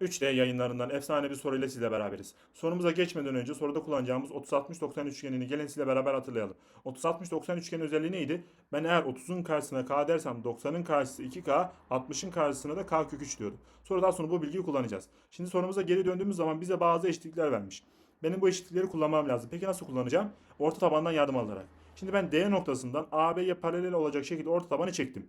3D yayınlarından efsane bir soruyla sizle beraberiz. Sorumuza geçmeden önce soruda kullanacağımız 30-60-90 üçgenini gelin sizle beraber hatırlayalım. 30-60-90 üçgenin özelliği neydi? Ben eğer 30'un karşısına k dersem 90'ın karşısı 2k, 60'ın karşısına da k kök 3 diyordum. Sonra daha sonra bu bilgiyi kullanacağız. Şimdi sorumuza geri döndüğümüz zaman bize bazı eşitlikler vermiş. Benim bu eşitlikleri kullanmam lazım. Peki nasıl kullanacağım? Orta tabandan yardım alarak. Şimdi ben D noktasından AB'ye paralel olacak şekilde orta tabanı çektim.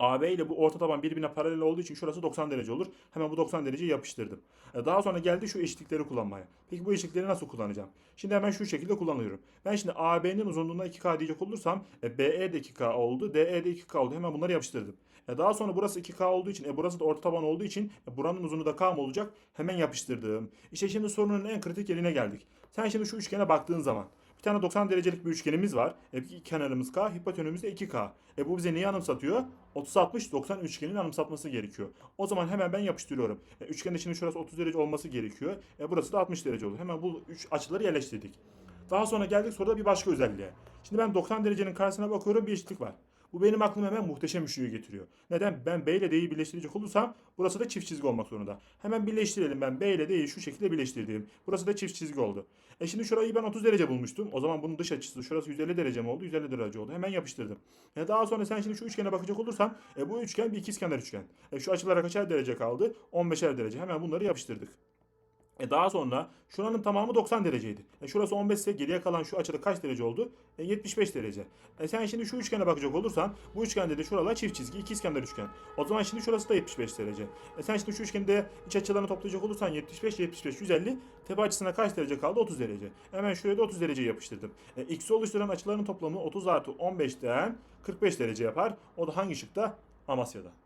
AB ile bu orta taban birbirine paralel olduğu için şurası 90 derece olur. Hemen bu 90 dereceyi yapıştırdım. E, Daha sonra geldi şu eşitlikleri kullanmaya. Peki bu eşitlikleri nasıl kullanacağım? Şimdi hemen şu şekilde kullanıyorum. Ben şimdi AB'nin uzunluğuna 2K diyecek olursam e, BE de 2K oldu, DE de 2K oldu. Hemen bunları yapıştırdım. E, Daha sonra burası 2K olduğu için, e, burası da orta taban olduğu için e, buranın uzunluğu da K mı olacak? Hemen yapıştırdım. İşte şimdi sorunun en kritik yerine geldik. Sen şimdi şu üçgene baktığın zaman bir tane 90 derecelik bir üçgenimiz var. E, kenarımız K, hipotenüsümüz de 2K. E bu bize neyi anımsatıyor? 30-60-90 üçgenin anımsatması gerekiyor. O zaman hemen ben yapıştırıyorum. E, üçgenin içinde şurası 30 derece olması gerekiyor. E, burası da 60 derece olur. Hemen bu üç açıları yerleştirdik. Daha sonra geldik soruda bir başka özelliğe. Şimdi ben 90 derecenin karşısına bakıyorum bir eşitlik var. Bu benim aklıma hemen muhteşem üçlüyü getiriyor. Neden? Ben B ile D'yi birleştirecek olursam burası da çift çizgi olmak zorunda. Hemen birleştirelim ben B ile D'yi şu şekilde birleştirdim. Burası da çift çizgi oldu. E şimdi şurayı ben 30 derece bulmuştum. O zaman bunun dış açısı şurası 150 derece mi oldu? 150 derece oldu. Hemen yapıştırdım. E daha sonra sen şimdi şu üçgene bakacak olursan e bu üçgen bir ikizkenar üçgen. E şu açılara kaçar derece kaldı? 15'er derece. Hemen bunları yapıştırdık. E daha sonra şuranın tamamı 90 dereceydi. E şurası 15 ise geriye kalan şu açıda kaç derece oldu? E 75 derece. E sen şimdi şu üçgene bakacak olursan bu üçgende de şuralar çift çizgi ikizkenar üçgen. O zaman şimdi şurası da 75 derece. E sen şimdi şu üçgende iç açılarını toplayacak olursan 75 75 150 tepe açısına kaç derece kaldı? 30 derece. Hemen şuraya da 30 derece yapıştırdım. E, x'i oluşturan açıların toplamı 30 artı 15'ten 45 derece yapar. O da hangi şıkta? Amasya'da.